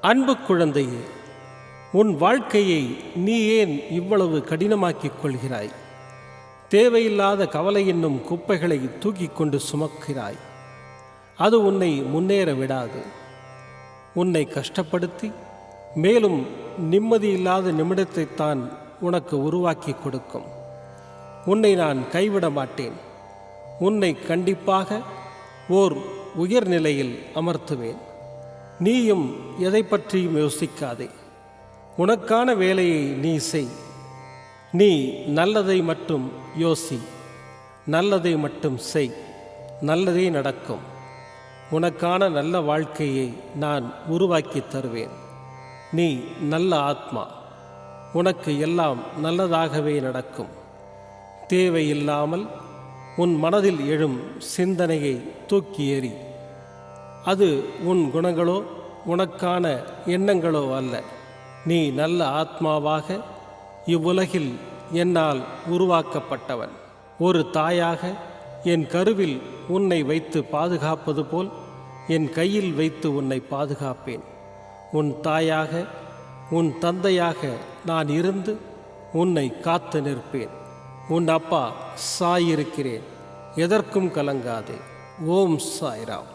அன்பு குழந்தையே உன் வாழ்க்கையை நீ ஏன் இவ்வளவு கடினமாக்கிக் கொள்கிறாய்? தேவையில்லாத கவலை என்னும் குப்பைகளை தூக்கிக் கொண்டு சுமக்கிறாய். அது உன்னை முன்னேற விடாது. உன்னை கஷ்டப்படுத்தி மேலும் நிம்மதியில்லாத நிமிடத்தைத்தான் உனக்கு உருவாக்கி கொடுக்கும். உன்னை நான் கைவிட மாட்டேன். உன்னை கண்டிப்பாக ஓர் உயர்நிலையில் அமர்த்துவேன். நீயும் எதை பற்றியும் யோசிக்காதே. உனக்கான வேலையை நீ செய். நீ நல்லதை மட்டும் யோசி. நல்லதை மட்டும் செய். நல்லதே நடக்கும். உனக்கான நல்ல வாழ்க்கையை நான் உருவாக்கி தருவேன். நீ நல்ல ஆத்மா. உனக்கு எல்லாம் நல்லதாகவே நடக்கும். தேவையில்லாமல் உன் மனதில் எழும் சிந்தனையை தூக்கி எறி. அது உன் குணங்களோ உனக்கான எண்ணங்களோ அல்ல. நீ நல்ல ஆத்மாவாக இவ்வுலகில் என்னால் உருவாக்கப்பட்டவன். ஒரு தாயாக என் கருவில் உன்னை வைத்து பாதுகாப்பது போல் என் கையில் வைத்து உன்னை பாதுகாப்பேன். உன் தாயாக உன் தந்தையாக நான் இருந்து உன்னை காத்து நிற்பேன். உன் அப்பா சாயிருக்கிறேன். எதற்கும் கலங்காதே. ஓம் சாய்ராம்.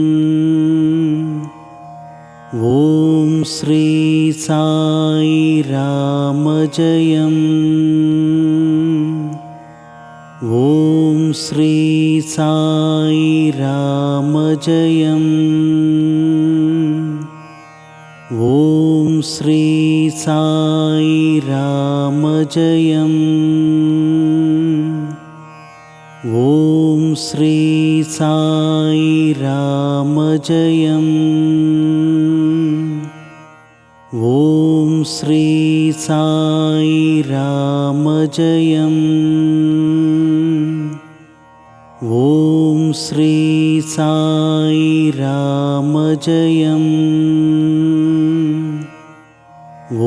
जयम्। ॐ श्री साई रामजयम् ॐ श्री साई रामजयम् ॐ श्री साई रामजयम् ॐ श्री सा रामजयम् ॐ श्री साई रामजयम्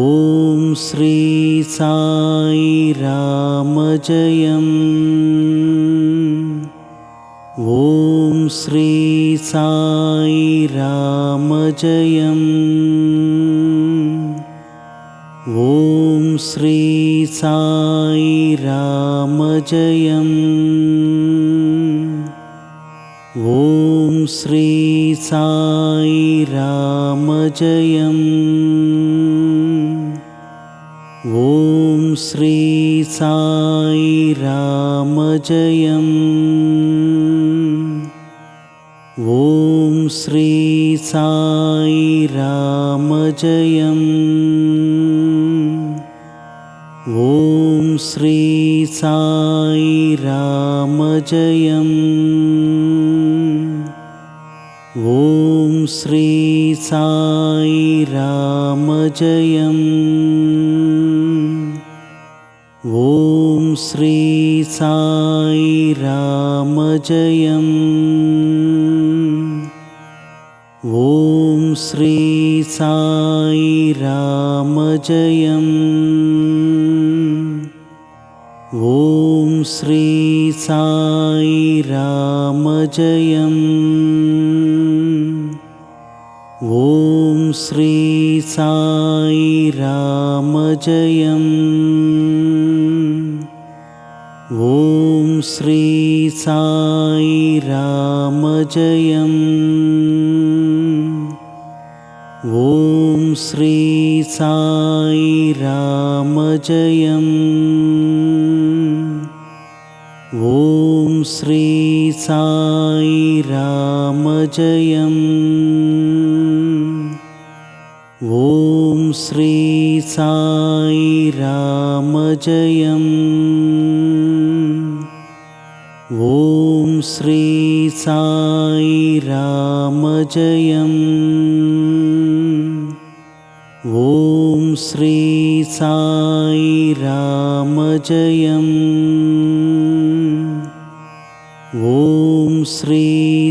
ॐ श्री साई रामजयम् ॐ श्री साई रामजयम् ॐ श्री साई रामजयम् ॐ श्री साई रामजयम् ॐ श्री साई रामजयम् ॐ श्री साई रामजयम् ॐ श्री साई रामजयम्। ॐ श्री साई रामजयम्। ॐ श्री साई रामजयम्। ॐ श्री साई रामजयम् ॐ श्री साई रामजयम्। ॐ श्री साई रामजयम्। ॐ श्री साई रामजयम्। ॐ श्री साई रामजयम्। ॐ श्री साई रामजयम्। ॐ श्री साई रामजयम्। ॐ श्री साई रामजयम्। ॐ श्री साई रामजय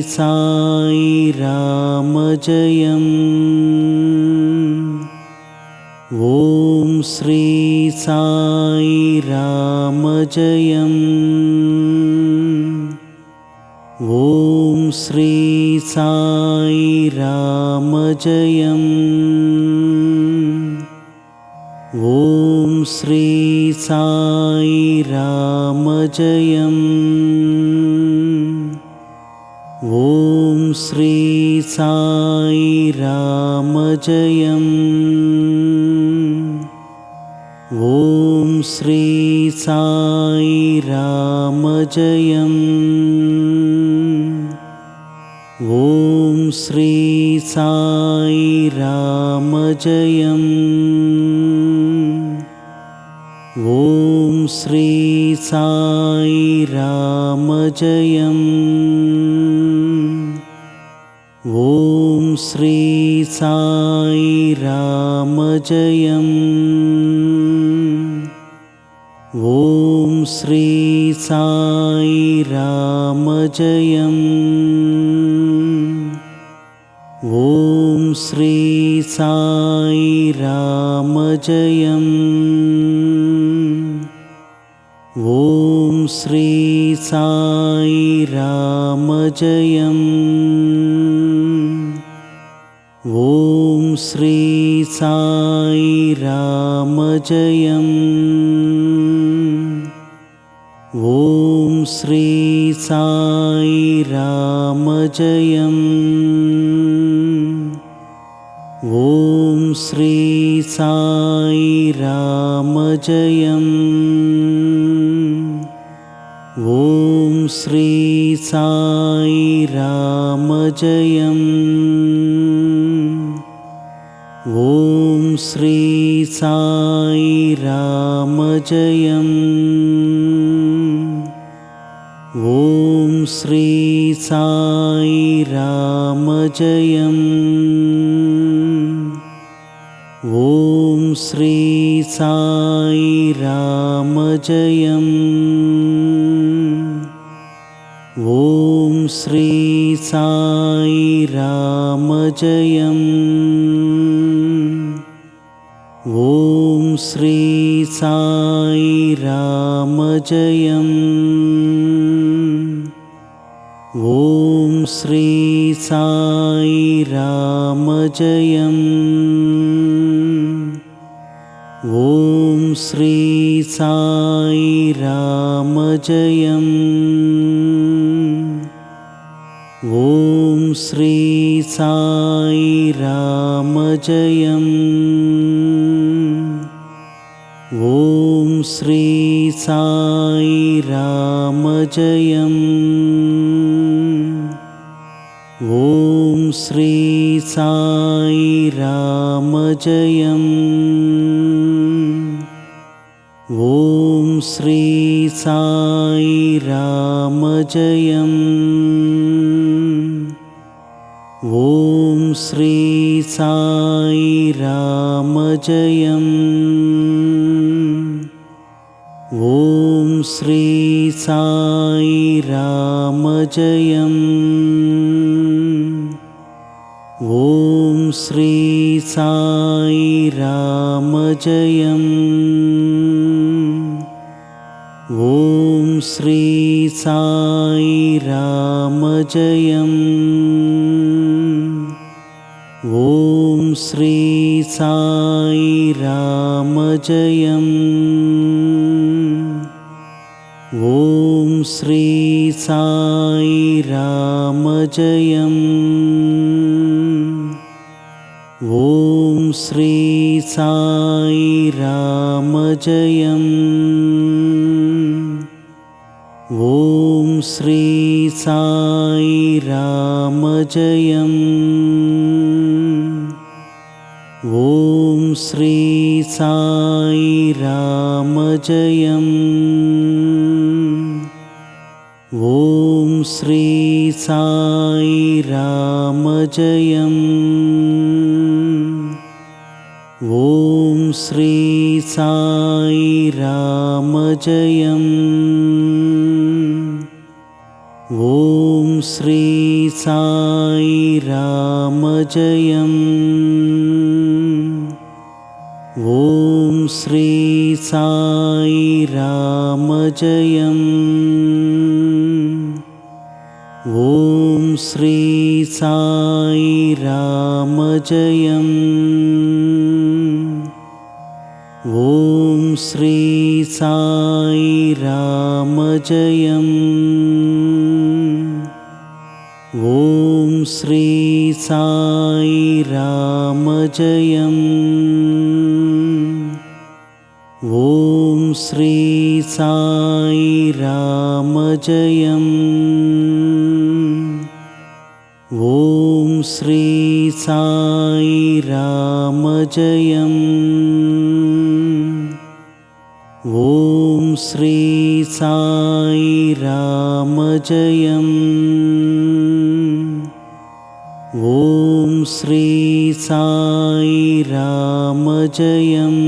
साई राम जयम् ॐ श्री साई राम जयम् ॐ श्री साई राम जयम् ॐ श्री साई राम जय यम् ॐ श्री साई रामजयम्। ॐ श्री साई रामजय साई राम जयम्। ॐ श्री साई राम जयम्। ॐ श्री साई राम जयम्। ॐ श्री साई राम सामचयम् रामजयम्। ॐ श्री साई रामजयम्। ॐ श्री साई रामजयम् जयम्। ॐ श्री साई रामजयम् ॐ श्री साई रामजयम् ॐ श्री साई रामजय रामजयम् ॐ श्री साई रामजयम् रामजयम् ॐ श्री साई रामजयम् ॐ श्री साई रामजयम् ॐ श्री साई रामजयम् रामजयम् ॐ श्री साई रामजयम् ॐ श्री साई रामजयम् जयम्। ॐ श्री साई रामजयम् ॐ श्री साई रामजयम् ॐ श्री साई रामजयम् ॐ श्री सा जयम्। ॐ श्री साई रामजयम् ॐ श्री साई रामजयम् ॐ श्री साई रामजय रामजयम् ॐ श्री साई रामजयम्। ॐ श्री साई रामजयम्। ॐ श्री साई रामजयम्। ॐ श्री साई जयम्। ॐ श्री साई रामचयम् ॐ श्री साई रामचयम्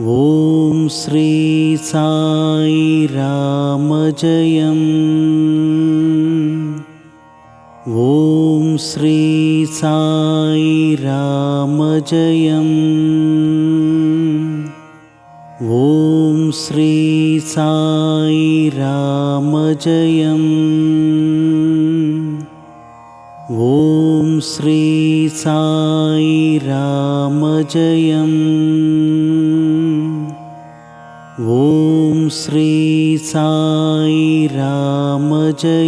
ॐ श्री साई रामचय रामजयम् ॐ श्री साई रामजयम् ॐ श्री साई राम रामजयम् ॐ श्री साई रामजयम् ॐ